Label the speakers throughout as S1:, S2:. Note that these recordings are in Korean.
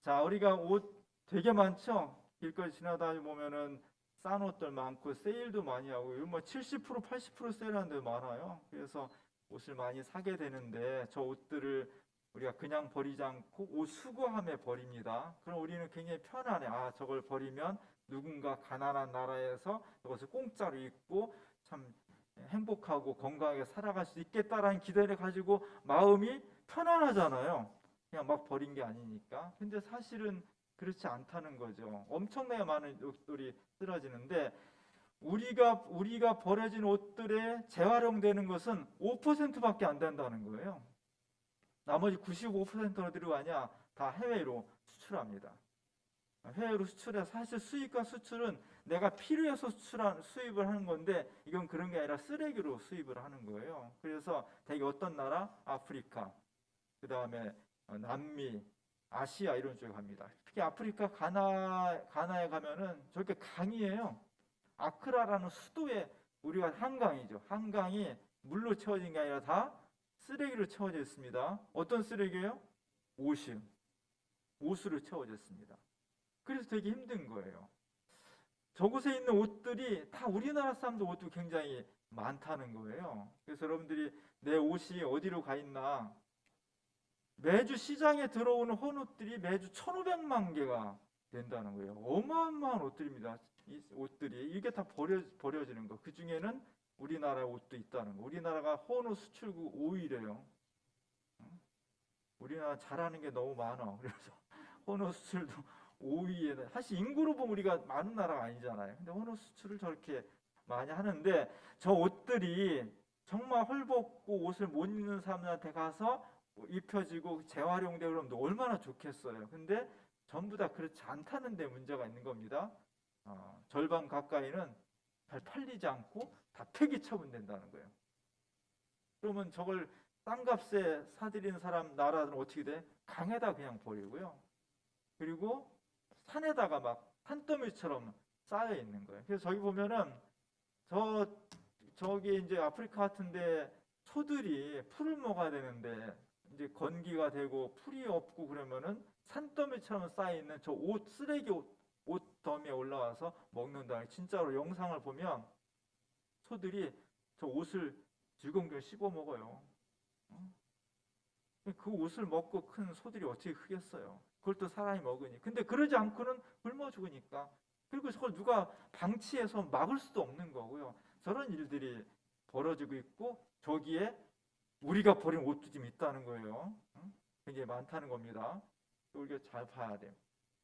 S1: 자, 우리가 옷 되게 많죠? 길거리 지나다니 보면은 싼 옷들 많고 세일도 많이 하고 이거 뭐70% 80% 세일하는 데 많아요. 그래서 옷을 많이 사게 되는데 저 옷들을 우리가 그냥 버리지 않고 옷 수거함에 버립니다. 그럼 우리는 굉장히 편안해. 아, 저걸 버리면 누군가 가난한 나라에서 이것을 공짜로 입고 참 행복하고 건강하게 살아갈 수 있겠다라는 기대를 가지고 마음이 편안하잖아요. 그냥 막 버린 게 아니니까. 근데 사실은 그렇지 않다는 거죠. 엄청나게 많은 옷들이 쓰러지는데 우리가 우리가 버려진 옷들에 재활용되는 것은 5%밖에 안 된다는 거예요. 나머지 95%는 어디로 가냐? 다 해외로 수출합니다. 해외로 수출해 사실 수입과 수출은 내가 필요해서 수출한 수입을 하는 건데 이건 그런 게 아니라 쓰레기로 수입을 하는 거예요. 그래서 되게 어떤 나라? 아프리카, 그 다음에 남미, 아시아 이런 쪽에 갑니다. 특히 아프리카 가나 가나에 가면은 저렇게 강이에요. 아크라라는 수도에 우리가 한강이죠. 한강이 물로 채워진 게 아니라 다 쓰레기로 채워져 있습니다. 어떤 쓰레기예요? 옷이 옷으로 채워져 있습니다. 그래서 되게 힘든 거예요. 저곳에 있는 옷들이 다 우리나라 사람들 옷도 굉장히 많다는 거예요. 그래서 여러분들이 내 옷이 어디로 가 있나 매주 시장에 들어오는 헌옷들이 매주 1,500만 개가 된다는 거예요. 어마어마한 옷들입니다. 이 옷들이 이게 다 버려 버려지는 거. 그 중에는 우리나라 옷도 있다는 거. 우리나라가 헌옷 수출국 5위래요. 우리나라 잘하는 게 너무 많아. 그래서 헌옷 수출도 5위에 사실 인구로 보면 우리가 많은 나라가 아니잖아요. 근데 헌옷 수출을 저렇게 많이 하는데 저 옷들이 정말 헐벗고 옷을 못 입는 사람들한테 가서 입혀지고 재활용되고 그러면 얼마나 좋겠어요. 근데 전부 다 그렇지 않다는 데 문제가 있는 겁니다. 어, 절반 가까이는 잘 팔리지 않고 다 폐기 처분된다는 거예요. 그러면 저걸 싼 값에 사들이는 사람 나라는 어떻게 돼? 강에다 그냥 버리고요. 그리고 산에다가 막 산더미처럼 쌓여 있는 거예요. 그래서 저기 보면은 저 저기 이제 아프리카 같은데 소들이 풀을 먹어야 되는데 이제 건기가 되고 풀이 없고 그러면은 산더미처럼 쌓여 있는 저 옷 쓰레기 옷, 옷 더미에 올라와서 먹는다. 진짜로 영상을 보면 소들이 저 옷을 쥐공들 씹어 먹어요. 어? 그 옷을 먹고 큰 소들이 어떻게 크겠어요? 그걸 또 사람이 먹으니. 근데 그러지 않고는 굶어 죽으니까. 그리고 저걸 누가 방치해서 막을 수도 없는 거고요. 저런 일들이 벌어지고 있고 저기에 우리가 버린 옷도 좀 있다는 거예요. 응? 굉장히 많다는 겁니다. 우리가 잘 봐야 돼요.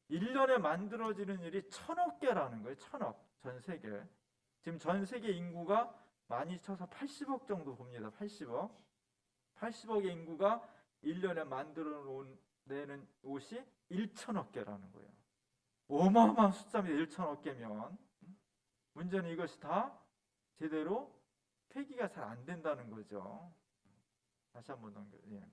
S1: 1년에 만들어지는 일이 천억 개라는 거예요. 천억. 전 세계. 지금 전 세계 인구가 많이 쳐서 80억 정도 봅니다. 80억. 80억의 인구가 1년에 만들어 내는 옷이 1천억 개라는 거예요. 어마어마한 숫자입니다. 1천억 개면. 문제는 이것이 다 제대로 폐기가 잘 안 된다는 거죠. 다시 한번 넘겨. 예.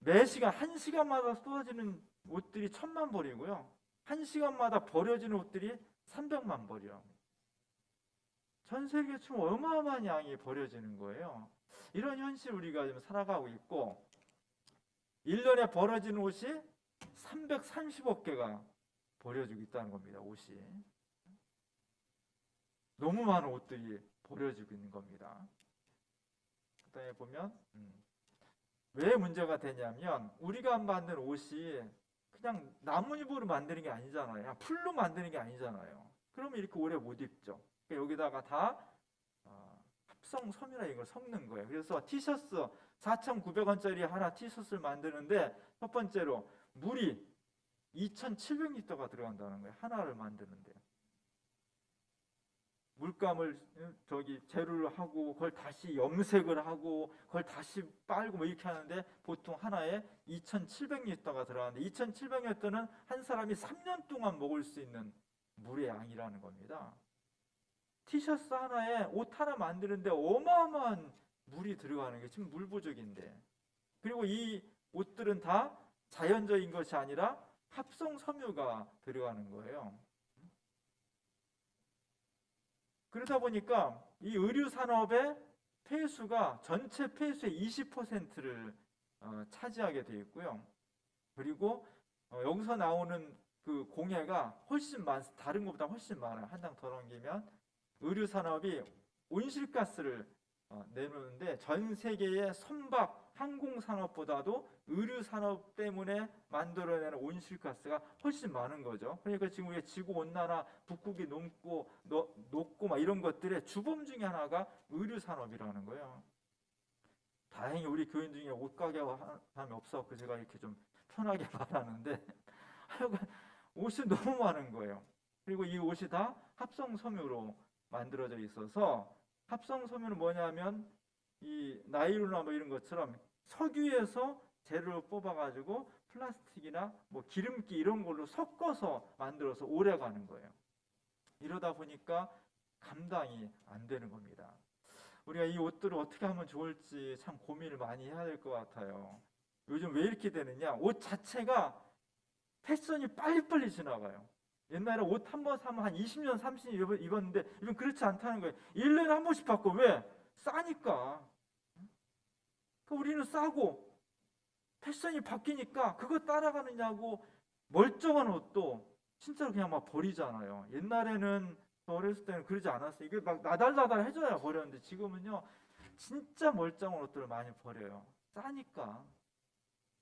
S1: 매 시간 한 시간마다 쏟아지는 옷들이 천만 벌이고요. 한 시간마다 버려지는 옷들이 300만 벌이요. 전 세계 총 어마어마한 양이 버려지는 거예요. 이런 현실 우리가 지금 살아가고 있고 1년에 벌어지는 옷이 330억 개가 버려지고 있다는 겁니다. 옷이. 너무 많은 옷들이 버려지고 있는 겁니다. 그다음에 보면 음, 왜 문제가 되냐면 우리가 만든 옷이 그냥 나뭇잎으로 만드는 게 아니잖아요. 풀로 만드는 게 아니잖아요. 그러면 이렇게 오래 못 입죠. 그러니까 여기다가 다 어, 합성 섬유라 이걸 섞는 거예요. 그래서 티셔츠 4,900원짜리 하나 티셔츠를 만드는데 첫 번째로 물이 2,700리터가 들어간다는 거예요. 하나를 만드는데. 물감을 어, 저기 재료를 하고 그걸 다시 염색을 하고 그걸 다시 빨고 뭐 이렇게 하는데 보통 하나에 2,700리터가 들어가는데 2,700리터는 한 사람이 3년 동안 먹을 수 있는 물의 양이라는 겁니다. 티셔츠 하나에 옷 하나 만드는데 어마어마한 물이 들어가는 게 지금 물 부족인데 그리고 이 옷들은 다 자연적인 것이 아니라 합성 섬유가 들어가는 거예요. 그러다 보니까 이 의류 산업의 폐수가 전체 폐수의 20%를 어, 차지하게 되어 있고요. 그리고 어, 여기서 나오는 그 공해가 훨씬 많, 다른 것보다 훨씬 많아요. 한장 더 넘기면 의류 산업이 온실가스를 어, 내놓는데 전 세계의 선박 항공 산업보다도 의류 산업 때문에 만들어내는 온실가스가 훨씬 많은 거죠. 그러니까 지금 우리가 지구 온난화, 북극이 녹고 노- 녹고 막 이런 것들의 주범 중에 하나가 의류 산업이라는 거예요. 다행히 우리 교인 중에 옷가게 사람이 없어서 제가 이렇게 좀 편하게 말하는데 하여간 옷이 너무 많은 거예요. 그리고 이 옷이 다 합성 섬유로 만들어져 있어서 합성 섬유는 뭐냐면 이 나일론이나 뭐 이런 것처럼 석유에서 재료를 뽑아가지고 플라스틱이나 뭐 기름기 이런 걸로 섞어서 만들어서 오래 가는 거예요. 이러다 보니까 감당이 안 되는 겁니다. 우리가 이 옷들을 어떻게 하면 좋을지 참 고민을 많이 해야 될 것 같아요. 요즘 왜 이렇게 되느냐? 옷 자체가 패션이 빨리빨리 지나가요. 옛날에 옷 한 번 사면 한 20년, 30년 입었는데 이건 그렇지 않다는 거예요. 1년에 한 번씩 바꿔. 왜? 싸니까. 그 우리는 싸고 패션이 바뀌니까 그거 따라가느냐고 멀쩡한 옷도 진짜로 그냥 막 버리잖아요. 옛날에는 저 어렸을 때는 그러지 않았어요. 이게 막 나달나달 해줘야 버렸는데 지금은요 진짜 멀쩡한 옷들을 많이 버려요. 싸니까.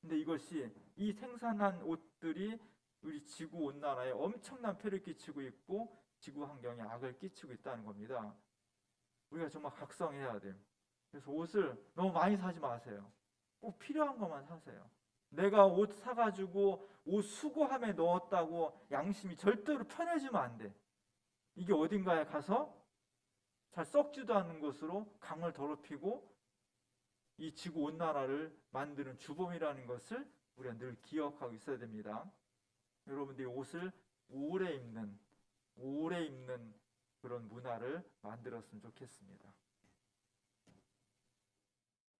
S1: 근데 이것이 이 생산한 옷들이 우리 지구 온난화에 엄청난 폐를 끼치고 있고 지구 환경에 악을 끼치고 있다는 겁니다. 우리가 정말 각성해야 돼요. 그래서 옷을 너무 많이 사지 마세요. 꼭 필요한 것만 사세요. 내가 옷 사가지고 옷 수거함에 넣었다고 양심이 절대로 편해지면 안 돼. 이게 어딘가에 가서 잘 썩지도 않는 것으로 강을 더럽히고 이 지구 온난화를 만드는 주범이라는 것을 우리가 늘 기억하고 있어야 됩니다. 여러분들이 옷을 오래 입는 오래 입는 그런 문화를 만들었으면 좋겠습니다.